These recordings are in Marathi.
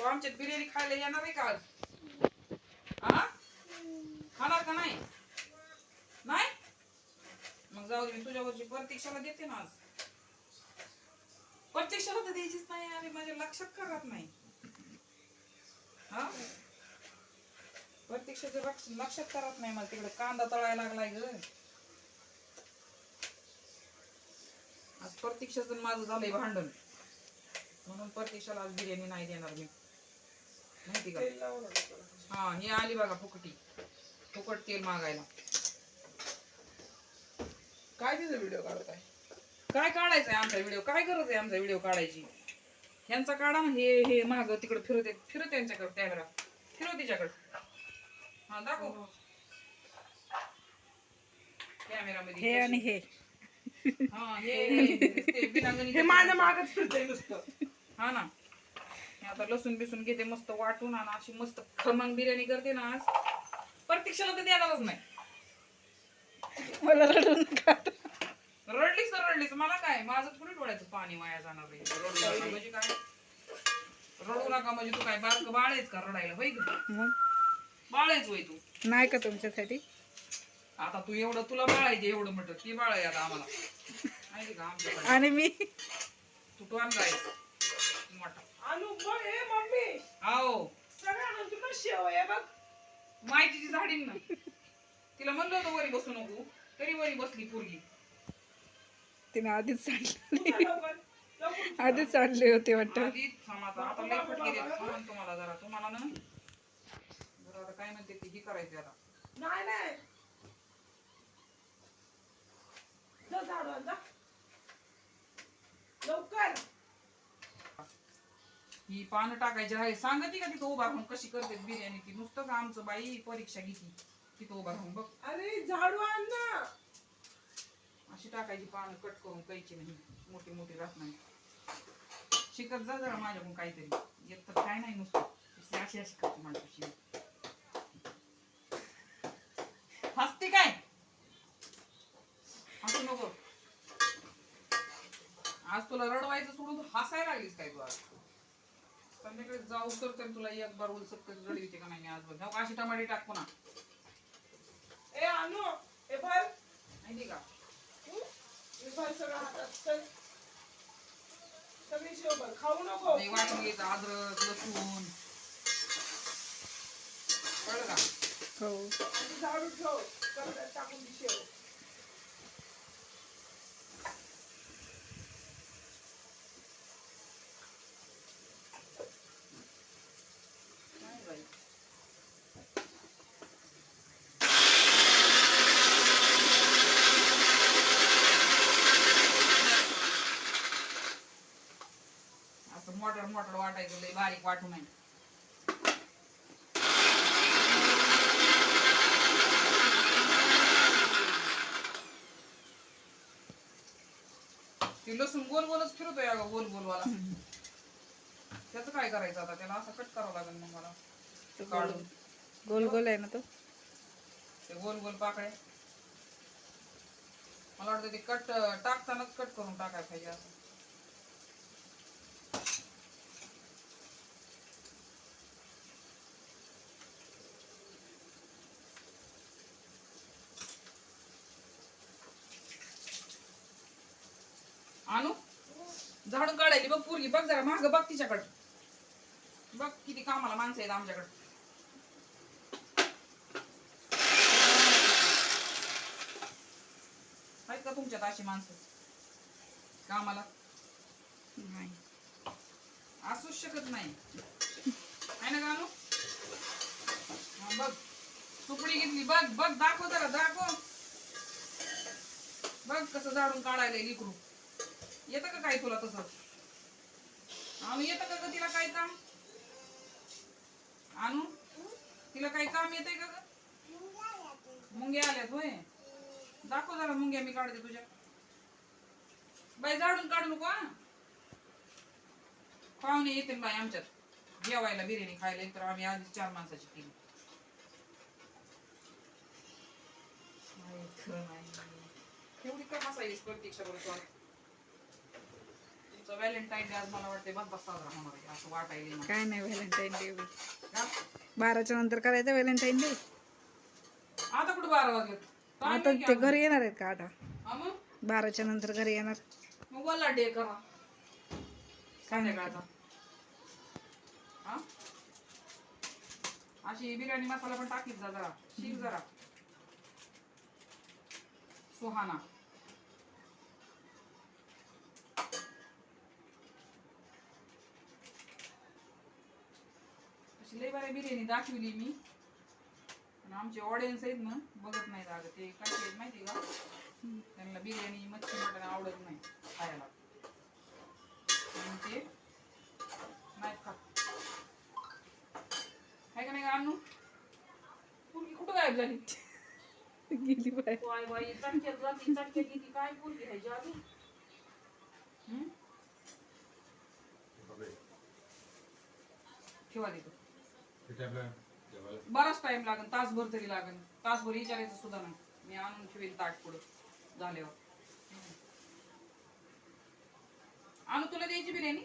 तू आमच्यात बिर्याणी खायला येणार आहे का आज? हा? खाणार का नाही? नाही? मग जाऊ दे मी तुझ्यावरची प्रतीक्षाला देते ना आज. प्रत्यक्षाला तर द्यायचीच नाही आणि माझ्या लक्षात करत नाही? हा? प्रत्यक्षाचं लक्ष लक्षात करत नाही? मला तिकडे कांदा तळायला लागलाय ग. आज प्रत्यक्षाचं माझं झालंय भांडण. म्हणून प्रत्यक्षाला आज बिर्याणी नाही देणार मी. माहिती का. हा ही आली बघा फुकटी. फुकट तेल मागायला. काय तिचा व्हिडिओ काढताय? काय काढायचंय आमचा व्हिडिओ काय गरज आहे आमचा व्हिडिओ काढायची? ह्यांचा काढा ना हे हे माग तिकडे फिरत फिरत यांच्याकडे कॅमेरा फिरव तिच्याकडे. हा दाखव. कॅमेरा मध्ये हे आणि हे. हा हे हे- बिनांगणी हे माझ्या मागच फिरतंय नुसतं. हा ना. आता लसूण बिसून घेते मस्त वाटून आणि अशी मस्त खमंग बिर्याणी करते ना आज. प्रत्यक्षाला तर देणारच नाही. मला रडू नका. रडलीच तर रडलीच मला काय? माझं थोडी डोळ्याचं पाणी वाया जाणार आहे. रडू नका म्हणजे काय? रडू नका म्हणजे तू काय बारक बाळ आहेस का रडायला होय ग मग? बाळ आहेस होय तू. नाही का तुमच्यासाठी? आता तू एवढं तुला बाळ आहे जे एवढं म्हटलं ती बाळ आहे आता आम्हाला. माहिती का आमच्याकडे? आणि मी? तू टोन काय मोठा. आणू बघ हे मम्मी. आओ. सगळ्यांना तुला शेव आहे बघ. माहितीची झाडी ना. तिला म्हणलं होतं वरी बसू नको. तरी वरी बसली पोरगी. तिने आधीच लवकर. लवकर आधीच सांडले होते वाटतं. आधी थांब आता. आता लय फटके देत थांब तुम्हाला जरा. तुम्हाला ना जरा आता काय म्हणते ते? ही करायची आता. नाही नाही. जा झाडू आण, जा. लवकर. ही पानं टाकायची आहे सांगते का तिथं उभा राहून कशी करते बिर्याणी ती? नुसतंच आमचं बाई परीक्षा घेती. तिथं उभा राहून बघ. अरे झाडू आण ना. अशी टाकायची पानं कट करून कैची नाही मोठी मोठी राहत नाही. शिकत जा जरा माझ्याकडून काहीतरी. येत तर काय नाही नुसतं. नुसती अशी अशी करते माझ्याशी हसते काय? हसू नको. आज तुला रडवायचं सोडून तू हसायला लागलीस काय तू आज? संध्याकाळी जाऊ तर तर तुला एक बार उलसक रडी होते का नाही आज बघ. हो, अशी टमाटे टाक पुन्हा. ए आणू हे भर. माहिती का? हे? भर सगळं हातात. चल. सगळी शेव भर. खाऊ नको. वाटून घ्यायचं अद्रक लसूण. कळलं का? हो. आणि झाडू ठेव. टाकून शेव नाही बाई असं मोटर मोटर नाही ती लसूण गोल गोलच फिरतोय अगं गोल गोल वाला. त्याचं काय करायचं आता? त्याला असं कट करावं लागेल मग मला. तो गोल काढून. गोल गोल आहे ना तो? ते गोल गोल पाकळे. मला वाटतं ते कट टाकतानाच कट करून टाकायला पाहिजे असं. आणू. झाडून काढायली बघ पोरगी बघ जरा माग बघ तिच्याकडे. बघ किती कामाला माणसं आहेत आमच्याकडे. आहेत का तुमच्यात अशी माणसं? कामाला? नाही. असूच शकत नाही. आहे ना गाणू? बघ. सुकडी घेतली बघ बघ दाखव जरा दाखव. बघ कसं झाडून काढायला लिकरू. येतं का काय तुला तसं? आणू येतं का ग तिला काय काम? आणू? तिला काही काम येतंय का ग? मुंग्या आल्यात होय. दाखव जरा मुंग्या मी काढते तुझ्या. बाई झाडून काढू नको हा. पाहुणे येते बाई आमच्यात. जेवायला बिर्याणी खायला तर आम्ही आधी चार माणसाची केली एवढी का हसायलीस प्रत्यक्षा बरोबर आमचं व्हॅलेंटाईन डे आज मला वाटते बंद साजरा होणार आहे असं वाटायला मला. काय नाही व्हॅलेंटाईन डे? बाराच्या नंतर करायचं व्हॅलेंटाईन डे आता कुठे बारा वाजले आता ते घरी येणार आहेत का आता? मग? बाराच्या नंतर घरी येणार. मग वल्ला डे करा. संध्याकाळचा. हा? अशी बिर्याणी मसाला पण टाकीत जा जरा. शिक जरा. सुहाना. अशी लय बऱ्या बिर्याणी दाखवली मी. पण आमचे ऑडियन्स आहेत ना बघत नाहीत अगं ते. काय आहेत माहिती का? त्यांना बिर्याणी मच्छी मटण आवडत नाही खायला. म्हणून ते नाहीत खात. आहे का नाही का अण्णू पोरगी कुठं गायब झाली? गेली बाय काय बाई चटक्यात जाती चटक्यात गेली काय पोरगी आहे जादू? हम्म? ठेवा देतो. बराच टाइम लागेल तासभर तरी लागेल तासभर विचारायचं सुद्धा नाही. मी आणून ठेवीन ताट पुढं झाल्यावर. आणू तुला द्यायची बिर्याणी?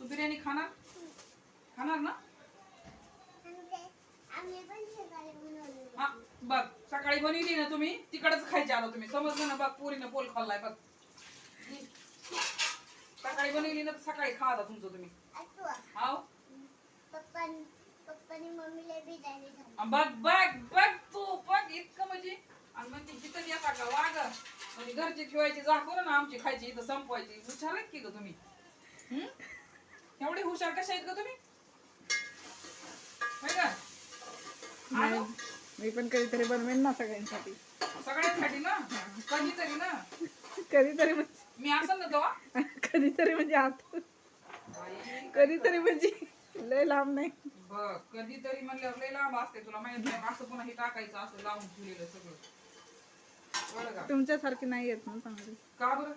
तू बिर्याणी खाणार? खाणार ना? हा बघ सकाळी बनवली ना तुम्ही तिकडच खायची आलो तुम्ही. समजलं ना बघ पोरीनं पोल खाल्लाय बघ. सकाळी बनवली ना तर सकाळी खा आता तुमचं तुम्ही. हाव? पप्पानी मम्मीला बिर्याणी झाली. आ, बघ बघ बघ तू बघ इतकं म्हणजे. आणि म्हणते जिथं येता का वाग म्हणजे घरची ठेवायची जा ना आमची खायची इथं संपवायची. हुशार आहेत की ग तुम्ही? हम्म? एवढे हुशार कशा आहेत का तुम्ही? होय का? मी पण कधीतरी बनवेन ना सगळ्यांसाठी. सगळ्यांसाठी ना? कधीतरी ना? कधीतरी म्हणजे मी असं ना तेव्हा? कधीतरी म्हणजे आता कधीतरी म्हणजे लय लांब नाही. बघ कधीतरी म्हणल्यावर लय लांब असते तुला माहीत नाही असं पुन्हा हे टाकायचं असं लावून ठेवलेलं सगळं. बरं का? तुमच्यासारखी नाही येत ना चांगली. का बरं?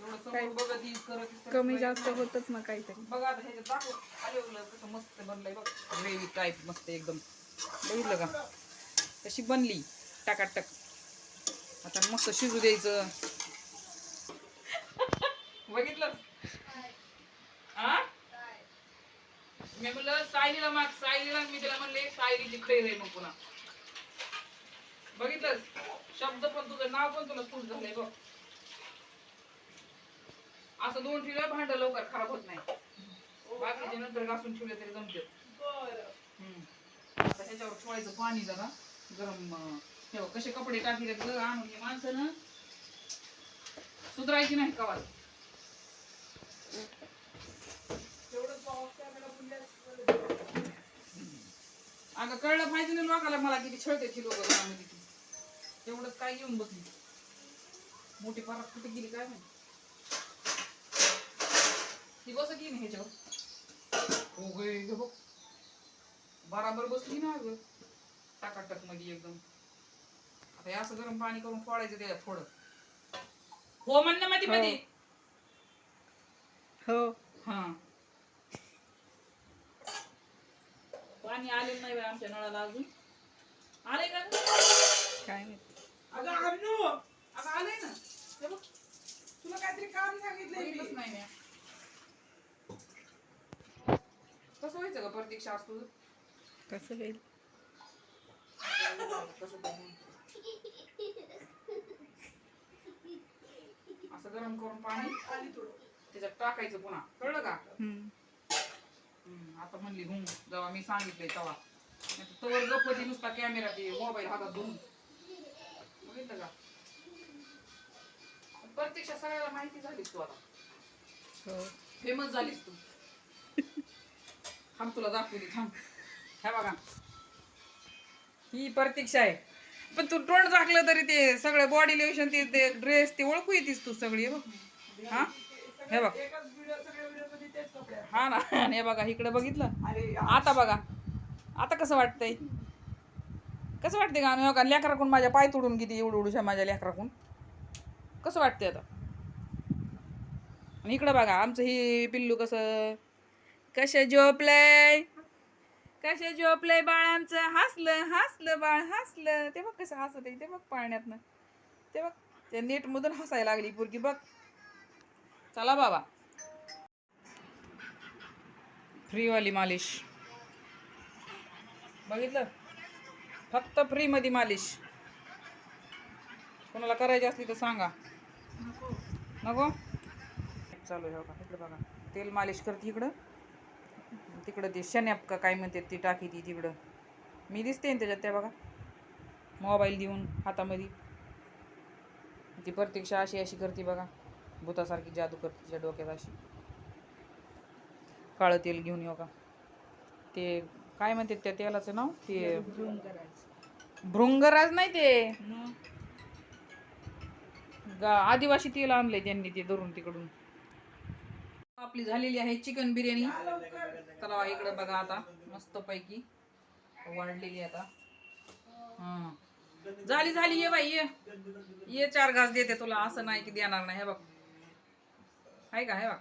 एवढं समोर बघत येईल करत येईल, करत कमी. जास्त होतच ना काहीतरी. बघ आता ह्याच्यात दाखव. आलेलं कसं मस्त बनलंय बघ. ग्रेव्ही टाईप मस्त एकदम. बघितलं का? कशी बनली. टाकाटक. आता मस्त शिजू द्यायचं. बघितलं? आ? मी म्हणलं सायलीला माग सायलीला. मी तिला म्हणले सायलीची खैर आहे मग पुन्हा. बघितलं शब्द पण तुझं नाव पण तुला फुल झालंय बघ. असं दोन ठेवलं भांड लवकर खराब होत नाही. बाकीचे नंतर घासून ठेवले तरी जमते. आता ह्याच्यावर ठेवायचं पाणी जरा गरम ठेव. कसे कपडे टाकले ग आणून माणसं ना सुधरायची नाही कवाच अगं कळलं पाहिजे ना लोकाला मला किती छळते ती लोक घरामध्ये ती तेवढंच काय घेऊन बसली. मोठी परत कुठे गेली काय माहिती? ती बस की नाही ह्याच्यावर? हो गे बघ. बराबर बसली ना अगं. टाकाटकमध्ये एकदम. आता हे असं गरम पाणी करून फोडायचं त्याच्यात थोडं. हो म्हणणं मध्ये हो. मध्ये हो. हा. पाणी आलेलं नाही बाई आमच्या नळाला अजून. आले का? काय नाही अगं अण्णू अगं आलंय ना. हे बघ तुला काहीतरी काम सांगितलंय बघितलंच मी नाही मी. कसं व्हायचं का प्रतीक्षा तुझं? कसं होईल? कसं काय? असं गरम करून पाणी आली थोडं त्याच्यात टाकायचं पुन्हा. कळलं का? हम्म. आता म्हणली हूं जेव्हा मी सांगितलंय तेव्हा. तवर गप्पती नुसता कॅमेरा ते मोबाईल हातात धरून. बघितलं का? प्रत्यक्ष सगळ्याला माहिती झालीस तू आता. हो. फेमस झालीस तू. थांब तुला दाखवली थांब. ह्या बघा. ही प्रतीक्षा आहे. पण तू तोंड झाकलं तरी ते सगळं बॉडी लोशन ते ड्रेस ते ओळखू येतीस तू सगळी हे बघ. हा? हे बघ. हा ना. आणि हे बघा इकडे बघितलं? अरे आता बघा. आता कसं वाटतंय? कसं वाटतंय का आणि बघा लेकराकून माझ्या पाय तोडून किती एवढं एवढूशा माझ्या लेकराकून. कसं वाटतंय आता? आणि इकडं बघा आमचं ही पिल्लू कसं? कसं झोपलंय? कसं झोपलंय बाळ आमचं? हसलं हसलं बाळ हसलं. ते बघ कसं हसत आहे ते बघ पाळण्यातनं. ते बघ ते नेट मधून हसायला लागली पोरगी बघ. चला बाबा. फ्रीवाली मालिश. बघितलं? फक्त फ्रीमध्ये मालिश. कोणाला करायची असली तर सांगा. नको? चालू आहे हो का? इकडं बघा. तेल मालिश करते इकडं. तिकडं ते शनॅप का काय म्हणते ती टाकी ती तिकडं. मी दिसते ना त्याच्यात त्या बघा. मोबाईल देऊन हातामध्ये. ती प्रत्यक्ष अशी अशी करते बघा. भूतासारखी जादू करते तिच्या डोक्यात अशी. काळं तेल घेऊन येऊ का ते काय म्हणते त्या तेलाचं नाव? ते भृंगराज नाही ते? गा- आदिवासी तेल आणलंय त्यांनी ते धरून तिकडून. आपली झालेली आहे चिकन बिर्याणी. चला इकडे बघा आता मस्त पैकी वाढलेली आता. हा. झाली झाली ये बाई ये. ये चार घास देते तुला असं नाही की देणार नाही हे बघ. आहे का हे बघ.